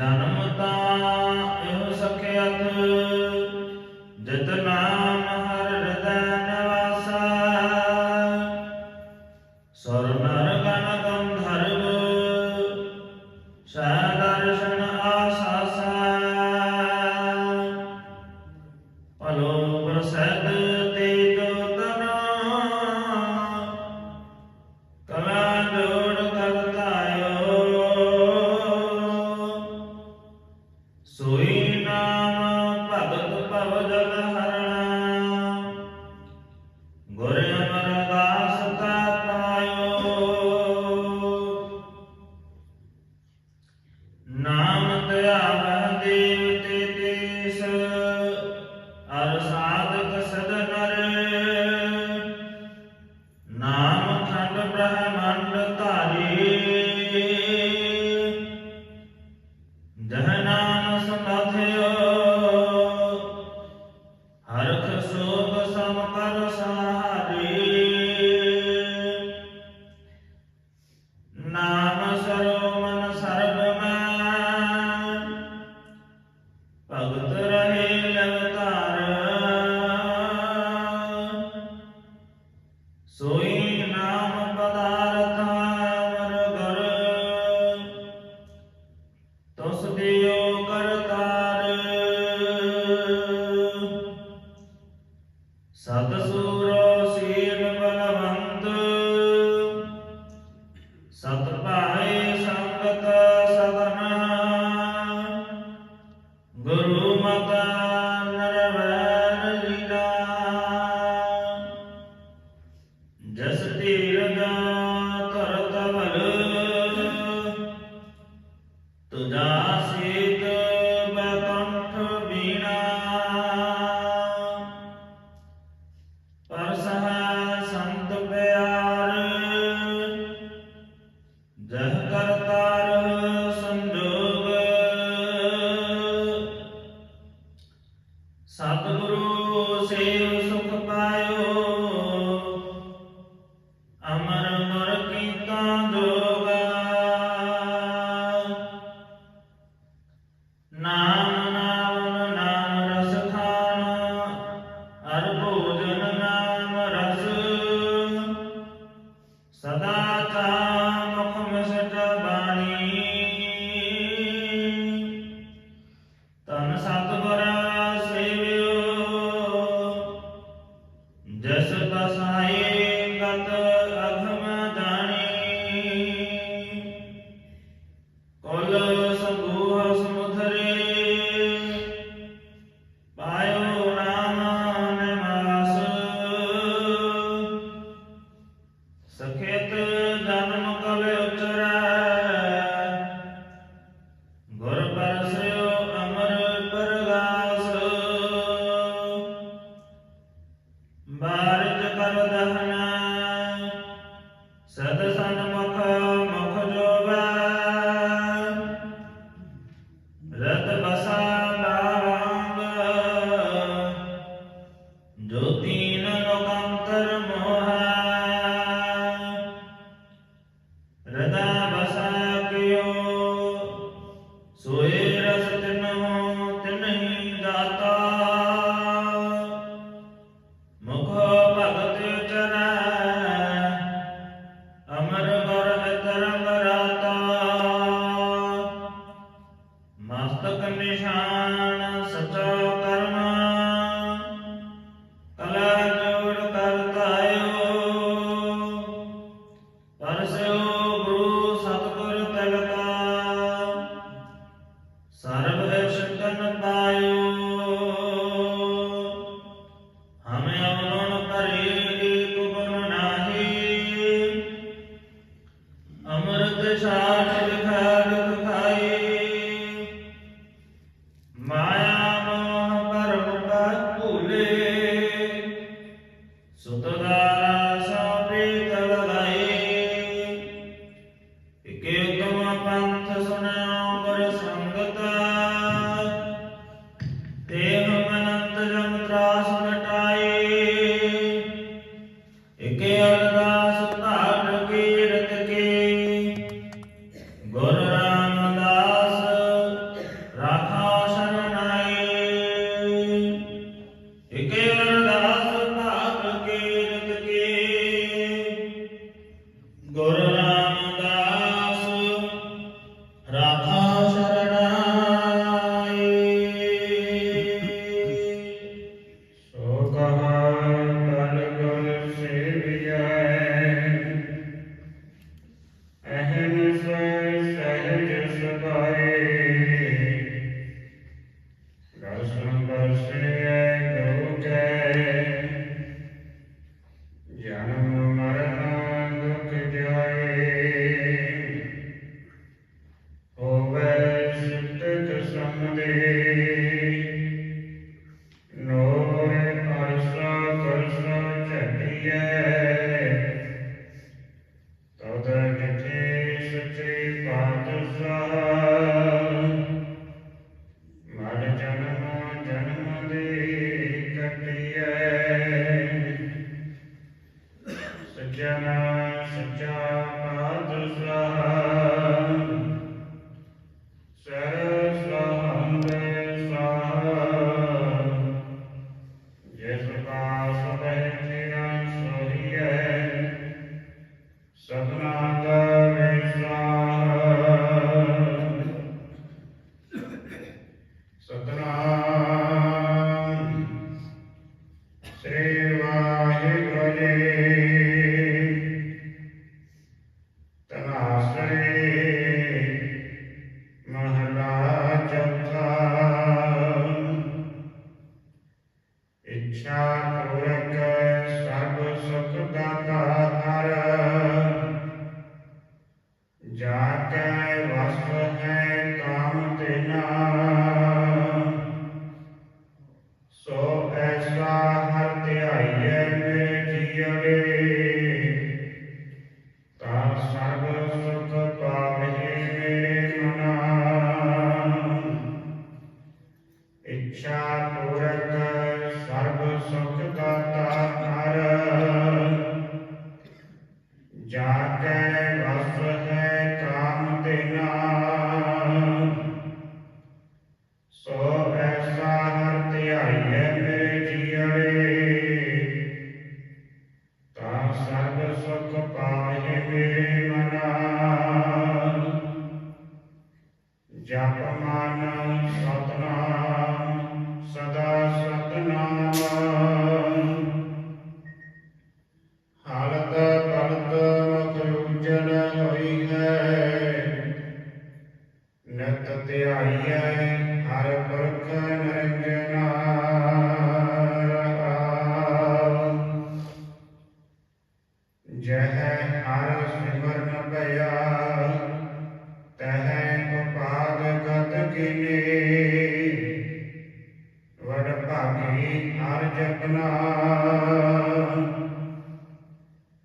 জন্মতা ਨਾਮ ਧਿਆਵੈ ਦੇਵਤੇ ਦੇਸ ਤੁਸ ਬਲਵੰਤ। ਸਤ ਭਾਏ ਸੰਗਤ ਸਦਨਾ। ਗੁਰੂ ਮਤਾ ਨਰਵੈਰ ਲੀਲਾ। ਜਸ My Shaka ਧਿਆਈਐ, ਹਰ ਪੁਰਖ ਨਿਰੰਜਨਾਰ ਆਵ ਜਹ ਹਰ ਸਿਮਰਨ ਭਇਆ, ਤਹ ਉਪਾਦ ਗਤ ਕਿਨੇ। ਵਡ ਭਾਗੀ ਹਰ ਜਪਨਾ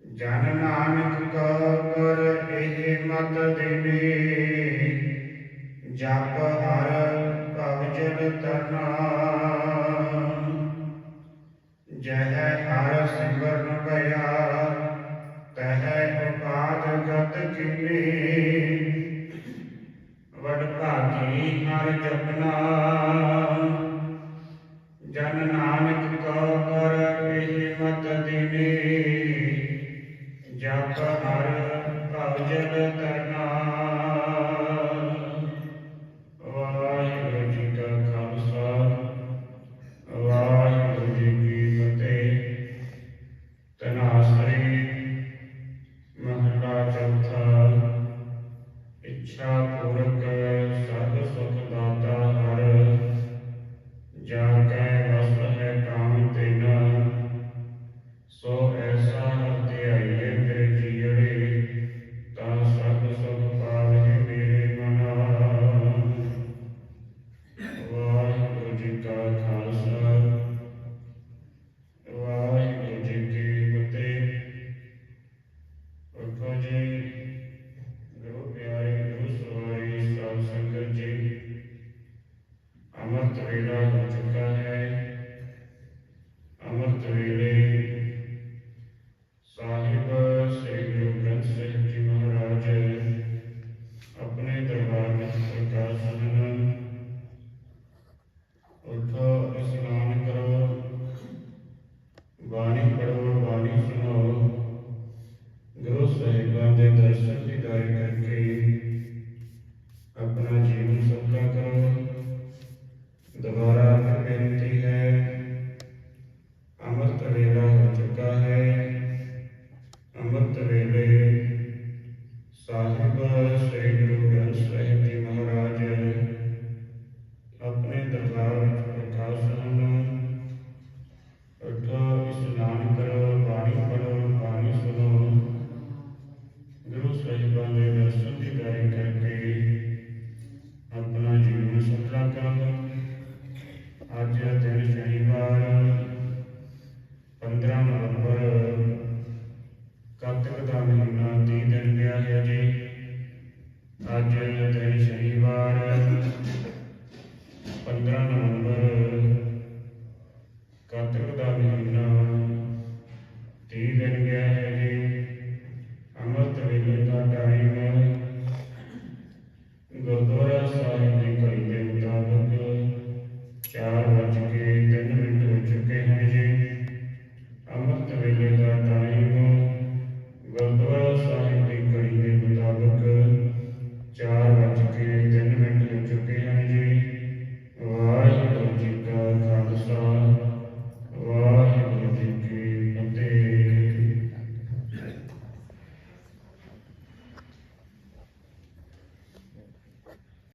ਜਨ ਨਾਨਕ ਕਾ ஒருத்தரை